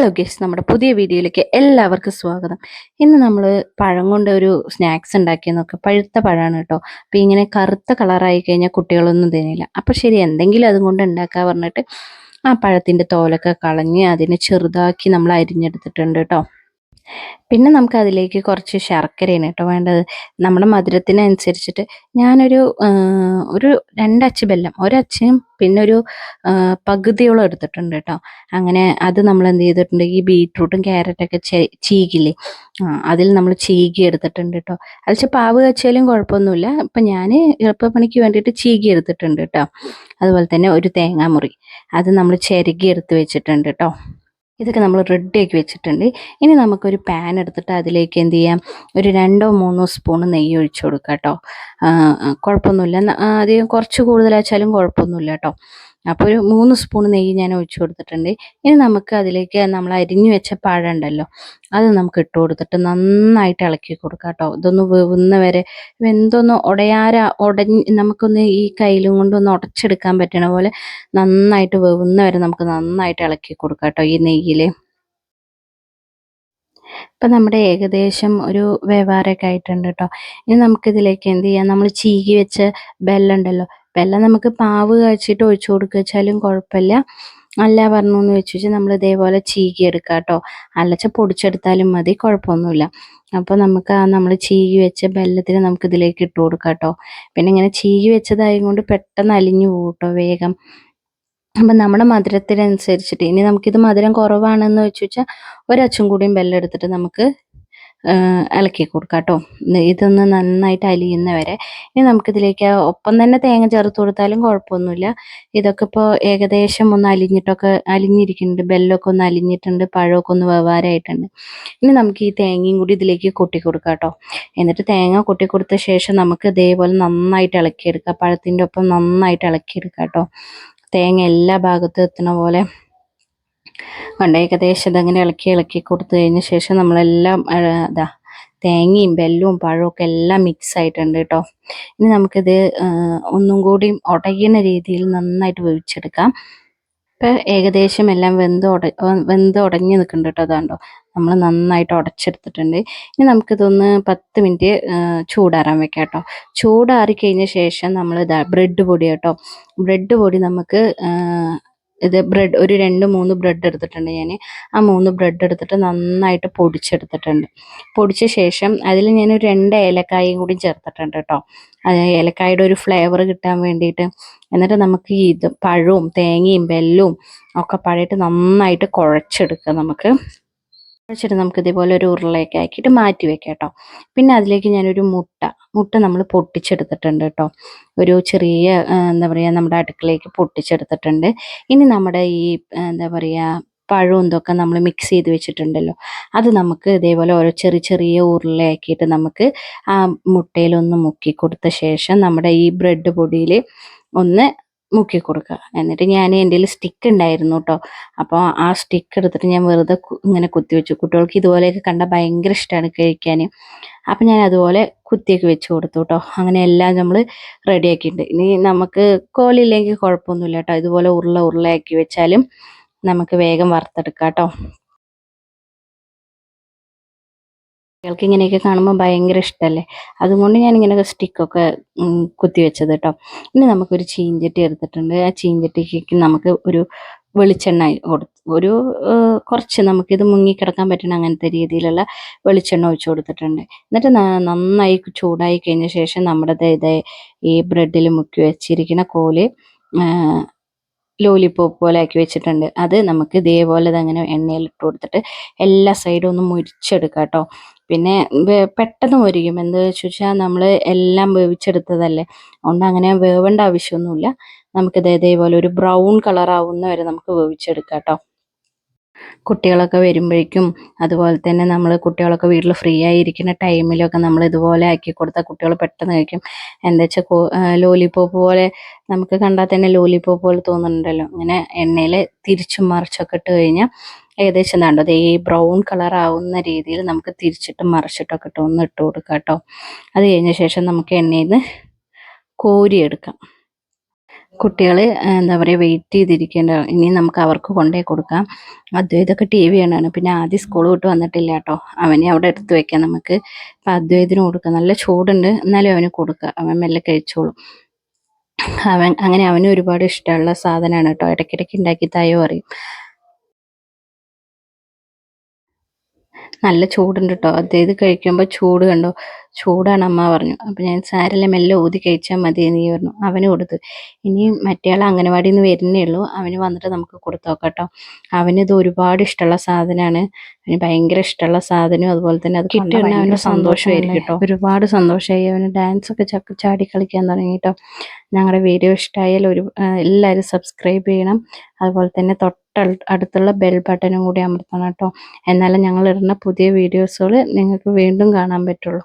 Hello guys നമ്മുടെ പുതിയ വീഡിയോയിലേക്ക് എല്ലാവർക്കും സ്വാഗതം. ഇന്ന് നമ്മൾ പഴം കൊണ്ട് ഒരു സ്നാക്സ് ഉണ്ടാക്കി നോക്കുക പഴുത്ത പഴമാണ് കേട്ടോ. അപ്പം ഇങ്ങനെ കറുത്ത കളറായി കഴിഞ്ഞാൽ കുട്ടികളൊന്നും തിന്നില്ല അപ്പോൾ ശരി എന്തെങ്കിലും അതും കൊണ്ട് ഉണ്ടാക്കാൻ പറഞ്ഞിട്ട് ആ പഴത്തിന്റെ തോലൊക്കെ കളഞ്ഞ് അതിനെ ചെറുതാക്കി നമ്മൾ അരിഞ്ഞെടുത്തിട്ടുണ്ട് കേട്ടോ. പിന്നെ നമുക്ക് അതിലേക്ക് കുറച്ച് ശർക്കരയാണ് കേട്ടോ വേണ്ടത്. നമ്മുടെ മധുരത്തിനനുസരിച്ചിട്ട് ഞാനൊരു ഒരു രണ്ടച്ച് ബെല്ലം ഒരച്ചും പിന്നെ ഒരു പകുതിയോളം എടുത്തിട്ടുണ്ട് കേട്ടോ. അങ്ങനെ അത് നമ്മൾ എന്ത് ചെയ്തിട്ടുണ്ട് ഈ ബീട്രൂട്ടും ക്യാരറ്റൊക്കെ ചീകില്ലേ അതിൽ നമ്മൾ ചീകി എടുത്തിട്ടുണ്ട് കേട്ടോ. അത് വെച്ചാൽ പാവ് കച്ചാലും കുഴപ്പമൊന്നുമില്ല. ഇപ്പം ഞാൻ എളുപ്പപ്പണിക്ക് വേണ്ടിയിട്ട് ചീകി എടുത്തിട്ടുണ്ട് കേട്ടോ. അതുപോലെ തന്നെ ഒരു തേങ്ങാമുറി അത് നമ്മൾ ചിരകി എടുത്ത് വെച്ചിട്ടുണ്ട് കേട്ടോ. ഇതൊക്കെ നമ്മൾ റെഡിയാക്കി വെച്ചിട്ടുണ്ട്. ഇനി നമുക്കൊരു പാൻ എടുത്തിട്ട് അതിലേക്ക് എന്ത് ചെയ്യാം? ഒരു രണ്ടോ മൂന്നോ സ്പൂൺ നെയ്യ് ഒഴിച്ചു കൊടുക്കാം കേട്ടോ കുഴപ്പമൊന്നുമില്ല. അധികം കുറച്ച് കൂടുതലാച്ചാലും കുഴപ്പമൊന്നുമില്ല കേട്ടോ അപ്പോൾ ഒരു മൂന്ന് സ്പൂൺ നെയ്യ് ഞാൻ ഒഴിച്ചു കൊടുത്തിട്ടുണ്ട്. ഇനി നമുക്ക് അതിലേക്ക് നമ്മൾ അരിഞ്ഞു വെച്ച പഴം ഉണ്ടല്ലോ അത് നമുക്ക് ഇട്ട് കൊടുത്തിട്ട് നന്നായിട്ട് ഇളക്കി കൊടുക്കാം കേട്ടോ. ഇതൊന്ന് വേവുന്ന വരെ വെന്തൊന്ന് ഉടയാര ഉടഞ്ഞ് നമുക്കൊന്ന് ഈ കയ്യിലും കൊണ്ടൊന്ന് ഉടച്ചെടുക്കാൻ പറ്റണ പോലെ നന്നായിട്ട് വെവുന്ന വരെ നമുക്ക് നന്നായിട്ട് ഇളക്കി കൊടുക്കാം കേട്ടോ ഈ നെയ്യിൽ ഇപ്പം നമ്മുടെ ഏകദേശം ഒരു വേവാറൊക്കെ ആയിട്ടുണ്ട് കേട്ടോ. ഇനി നമുക്കിതിലേക്ക് എന്ത് ചെയ്യാം? നമ്മൾ ചീകി വെച്ച ബെല്ലം ബെല്ലം നമുക്ക് പാവ് കാച്ചിട്ട് ഒഴിച്ചു കൊടുക്കുക വെച്ചാലും കുഴപ്പമില്ല. അല്ല പറഞ്ഞു എന്ന് വെച്ച് വെച്ചാൽ നമ്മൾ ഇതേപോലെ ചീകി എടുക്കാം കേട്ടോ. അല്ലച്ച പൊടിച്ചെടുത്താലും മതി കുഴപ്പമൊന്നുമില്ല. അപ്പോൾ നമുക്ക് ആ നമ്മൾ ചീകി വെച്ച ബെല്ലത്തിന് നമുക്ക് ഇതിലേക്ക് ഇട്ട് കൊടുക്കാം കേട്ടോ. പിന്നെ ഇങ്ങനെ ചീകി വെച്ചതായത് കൊണ്ട് പെട്ടെന്ന് അലിഞ്ഞു പോകും കേട്ടോ വേഗം. അപ്പം നമ്മുടെ മധുരത്തിനനുസരിച്ചിട്ട് ഇനി നമുക്കിത് മധുരം കുറവാണെന്ന് വെച്ച് വെച്ചാൽ ഒരച്ചും കൂടിയും ബെല്ലം എടുത്തിട്ട് നമുക്ക് ഇളക്കി കൊടുക്കാം കേട്ടോ ഇതൊന്ന് നന്നായിട്ട് അലിയുന്നവരെ ഇനി നമുക്കിതിലേക്ക് ഒപ്പം തന്നെ തേങ്ങ ചേർത്ത് കൊടുത്താലും കുഴപ്പമൊന്നുമില്ല. ഇതൊക്കെ ഇപ്പോൾ ഏകദേശം ഒന്ന് അലിഞ്ഞിട്ടൊക്കെ അലിഞ്ഞിരിക്കുന്നുണ്ട്. ബെല്ലൊക്കെ ഒന്ന് അലിഞ്ഞിട്ടുണ്ട്. പഴമൊക്കെ ഒന്ന് വെവാറായിട്ടുണ്ട് ഇനി നമുക്ക് ഈ തേങ്ങയും കൂടി ഇതിലേക്ക് കൊട്ടി കൊടുക്കാം കേട്ടോ എന്നിട്ട് തേങ്ങ കൊട്ടി കൊടുത്ത ശേഷം നമുക്ക് ഇതേപോലെ നന്നായിട്ട് ഇളക്കിയെടുക്കാം. പഴത്തിന്റെ ഒപ്പം നന്നായിട്ട് ഇളക്കിയെടുക്കാം കേട്ടോ തേങ്ങ എല്ലാ ഭാഗത്തും എത്തുന്ന പോലെ കണ്ട ഏകദേശം ഇതങ്ങനെ ഇളക്കി ഇളക്കി കൊടുത്തു കഴിഞ്ഞ ശേഷം നമ്മളെല്ലാം അതാ തേങ്ങയും പഴവും ഒക്കെ എല്ലാം മിക്സ് ആയിട്ടുണ്ട് കേട്ടോ ഇനി നമുക്കിത് ഒന്നും കൂടി ഉടയുന്ന രീതിയിൽ നന്നായിട്ട് വേവിച്ചെടുക്കാം. ഇപ്പം ഏകദേശം എല്ലാം വെന്ത് ഉട വെന്ത് ഉടഞ്ഞ് നിൽക്കുന്നുണ്ട് കേട്ടോ അതാണ്ടോ നമ്മൾ നന്നായിട്ട് ഉടച്ചെടുത്തിട്ടുണ്ട് ഇനി നമുക്കിതൊന്ന് പത്ത് മിനിറ്റ് ചൂടാറാൻ വെക്കാം കേട്ടോ ചൂടാറി കഴിഞ്ഞ ശേഷം നമ്മൾ ബ്രെഡ് പൊടി കേട്ടോ ബ്രെഡ് പൊടി നമുക്ക് ഇത് ബ്രെഡ് ഒരു രണ്ട് മൂന്ന് ബ്രെഡ് എടുത്തിട്ടുണ്ട് ഞാൻ ആ മൂന്ന് ബ്രെഡ് എടുത്തിട്ട് നന്നായിട്ട് പൊടിച്ചെടുത്തിട്ടുണ്ട്. പൊടിച്ച ശേഷം അതിൽ ഞാൻ രണ്ട് ഏലക്കായും കൂടി ചേർത്തിട്ടുണ്ട് കേട്ടോ. ഏലക്കായുടെ ഒരു ഫ്ലേവർ കിട്ടാൻ വേണ്ടിയിട്ട്. എന്നിട്ട് നമുക്ക് ഇത് പഴവും തേങ്ങയും വെല്ലവും ഒക്കെ പഴയിട്ട് നന്നായിട്ട് കുഴച്ചെടുക്കുക നമുക്ക്. കുഴച്ചിട്ട് നമുക്ക് ഇതേപോലെ ഒരു ഉരുളയൊക്കെ ആക്കിയിട്ട് മാറ്റി വെക്കാം കേട്ടോ. പിന്നെ അതിലേക്ക് ഞാനൊരു മുട്ട മുട്ട നമ്മൾ പൊട്ടിച്ചെടുത്തിട്ടുണ്ട് കേട്ടോ. ഒരു ചെറിയ എന്താ പറയുക നമ്മുടെ അടുക്കളയ്ക്ക് പൊട്ടിച്ചെടുത്തിട്ടുണ്ട്. ഇനി നമ്മുടെ ഈ എന്താ പറയുക പഴവും ഇതൊക്കെ നമ്മൾ മിക്സ് ചെയ്ത് വെച്ചിട്ടുണ്ടല്ലോ അത് നമുക്ക് ഇതേപോലെ ഓരോ ചെറിയ ചെറിയ ഉരുളയാക്കിയിട്ട് നമുക്ക് ആ മുട്ടയിലൊന്ന് മുക്കി കൊടുത്ത ശേഷം നമ്മുടെ ഈ ബ്രെഡ് പൊടിയിൽ ഒന്ന് മുക്കി കൊടുക്കുക. എന്നിട്ട് ഞാൻ എന്റെ കയ്യിൽ സ്റ്റിക്ക് ഉണ്ടായിരുന്നു കേട്ടോ അപ്പോൾ ആ സ്റ്റിക്ക് എടുത്തിട്ട് ഞാൻ വെറുതെ ഇങ്ങനെ കുത്തി വെച്ചു. കുട്ടികൾക്ക് ഇതുപോലെയൊക്കെ കണ്ടാൽ ഭയങ്കര ഇഷ്ടമാണ് കഴിക്കാൻ അപ്പം ഞാൻ അതുപോലെ കുത്തിയൊക്കെ വെച്ച് കൊടുത്തു കേട്ടോ അങ്ങനെ എല്ലാം നമ്മൾ റെഡിയാക്കിയിട്ടുണ്ട് ഇനി നമുക്ക് കോലില്ലെങ്കിൽ കുഴപ്പമൊന്നുമില്ല കേട്ടോ ഇതുപോലെ ഉരുള ഉരുളയാക്കി വെച്ചാലും നമുക്ക് വേഗം വറുത്തെടുക്കാം കേട്ടോ കുട്ടികൾക്ക് ഇങ്ങനെയൊക്കെ കാണുമ്പോൾ ഭയങ്കര ഇഷ്ടമല്ലേ അതുകൊണ്ട് ഞാൻ ഇങ്ങനെ സ്റ്റിക്കൊക്കെ കുത്തി വെച്ചത് കേട്ടോ ഇനി നമുക്കൊരു ചീഞ്ചട്ടി എടുത്തിട്ടുണ്ട്. ആ ചീഞ്ചട്ടിക്ക് നമുക്ക് ഒരു വെളിച്ചെണ്ണ കൊടുത്ത് ഒരു കുറച്ച് നമുക്കിത് മുങ്ങിക്കിടക്കാൻ പറ്റുന്ന അങ്ങനത്തെ രീതിയിലുള്ള വെളിച്ചെണ്ണ ഒഴിച്ചു കൊടുത്തിട്ടുണ്ട്. എന്നിട്ട് നന്നായി ചൂടായി കഴിഞ്ഞ ശേഷം നമ്മുടെ ദേ ഈ ബ്രെഡിൽ മുക്കി വെച്ചിരിക്കുന്ന കോൽ ലോലിപ്പോപ്പ് പോലെ ആക്കി വെച്ചിട്ടുണ്ട്. അത് നമുക്ക് ഇതേപോലെ അങ്ങനെ എണ്ണയിൽ ഇട്ട് കൊടുത്തിട്ട് എല്ലാ സൈഡും ഒന്ന് മുരിച്ചെടുക്കാം കേട്ടോ പിന്നെ പെട്ടെന്ന് മുരിക്കും എന്ത് വെച്ച് വെച്ചാൽ നമ്മൾ എല്ലാം വേവിച്ചെടുത്തതല്ലേ? അതുകൊണ്ട് അങ്ങനെ വേവേണ്ട ആവശ്യമൊന്നുമില്ല. നമുക്കിത് ഇതേപോലെ ഒരു ബ്രൗൺ കളർ ആവുന്ന വരെ നമുക്ക് വേവിച്ചെടുക്കാം കേട്ടോ. കുട്ടികളൊക്കെ വരുമ്പോഴേക്കും അതുപോലെ തന്നെ നമ്മൾ കുട്ടികളൊക്കെ വീട്ടിൽ ഫ്രീ ആയിരിക്കുന്ന ടൈമിലൊക്കെ നമ്മൾ ഇതുപോലെ ആക്കി കൊടുത്താൽ കുട്ടികൾ പെട്ടെന്ന് കഴിക്കും. എന്താ വെച്ചാൽ ലോലിപോപ്പ് പോലെ നമുക്ക് കണ്ടാൽ തന്നെ ലോലിപോപ്പ് പോലെ തോന്നുന്നുണ്ടല്ലോ. ഇങ്ങനെ എണ്ണയിൽ തിരിച്ചും മറിച്ചൊക്കെ ഇട്ട് കഴിഞ്ഞാൽ ഏകദേശം എന്താണ്ടോ ഈ ബ്രൗൺ കളർ ആവുന്ന രീതിയിൽ നമുക്ക് തിരിച്ചിട്ട് മറിച്ചിട്ടൊക്കെ ഇട്ട് ഒന്ന് ഇട്ട് കൊടുക്കാം കേട്ടോ അത് കഴിഞ്ഞ ശേഷം നമുക്ക് എണ്ണയിൽ നിന്ന് കോരിയെടുക്കാം. കുട്ടികൾ എന്താ പറയുക വെയിറ്റ് ചെയ്തിരിക്കേണ്ട ഇനി നമുക്ക് അവർക്ക് കൊണ്ടുപോയി കൊടുക്കാം. അദ്വൈതൊക്കെ ടി വി കാണാണ് പിന്നെ ആദ്യം സ്കൂൾ വിട്ട് വന്നിട്ടില്ല കേട്ടോ അവനെ അവിടെ എടുത്ത് വെക്കാം നമുക്ക്. അപ്പം അദ്വൈതിന് കൊടുക്കാം. നല്ല ചൂടുണ്ട്. എന്നാലും അവന് കൊടുക്കുക അവൻ മെല്ലെ കഴിച്ചോളും. അവൻ അങ്ങനെ അവന് ഒരുപാട് ഇഷ്ടമുള്ള സാധനമാണ് കേട്ടോ ഇടയ്ക്കിടയ്ക്ക് ഉണ്ടാക്കി തായോ അറിയും നല്ല ചൂടുണ്ട് കേട്ടോ അദ്വൈത് കഴിക്കുമ്പോൾ ചൂട് കണ്ടോ? ചൂടാണ് അമ്മ പറഞ്ഞു. അപ്പം ഞാൻ സാരല്ല മെല്ലെ ഊതി കഴിച്ചാൽ മതി നീ പറഞ്ഞു. അവന് കൊടുത്തു. ഇനി മറ്റേ ആൾ അംഗനവാടിയിൽ നിന്ന് വരുന്നേ ഉള്ളൂ. അവന് വന്നിട്ട് നമുക്ക് കൊടുത്തോക്കട്ടോ. നോക്കാം കേട്ടോ അവന് ഇത് ഒരുപാട് ഇഷ്ടമുള്ള സാധനമാണ്. അവന് ഭയങ്കര ഇഷ്ടമുള്ള സാധനവും അതുപോലെ തന്നെ അത് കിട്ടിയ അവന് സന്തോഷമായിരിക്കും കേട്ടോ. ഒരുപാട് സന്തോഷമായി. അവന് ഡാൻസ് ഒക്കെ ചക്ക ചാടി കളിക്കാൻ തുടങ്ങി കേട്ടോ ഞങ്ങളുടെ വീഡിയോ ഇഷ്ടമായാൽ ഒരു എല്ലാവരും സബ്സ്ക്രൈബ് ചെയ്യണം. അതുപോലെ തന്നെ തൊട്ട് അടുത്തുള്ള ബെൽ ബട്ടനും കൂടി അമർത്തണം കേട്ടോ. എന്നാലും ഞങ്ങൾ ഇടുന്ന പുതിയ വീഡിയോസുകൾ നിങ്ങൾക്ക് വീണ്ടും കാണാൻ പറ്റുള്ളൂ.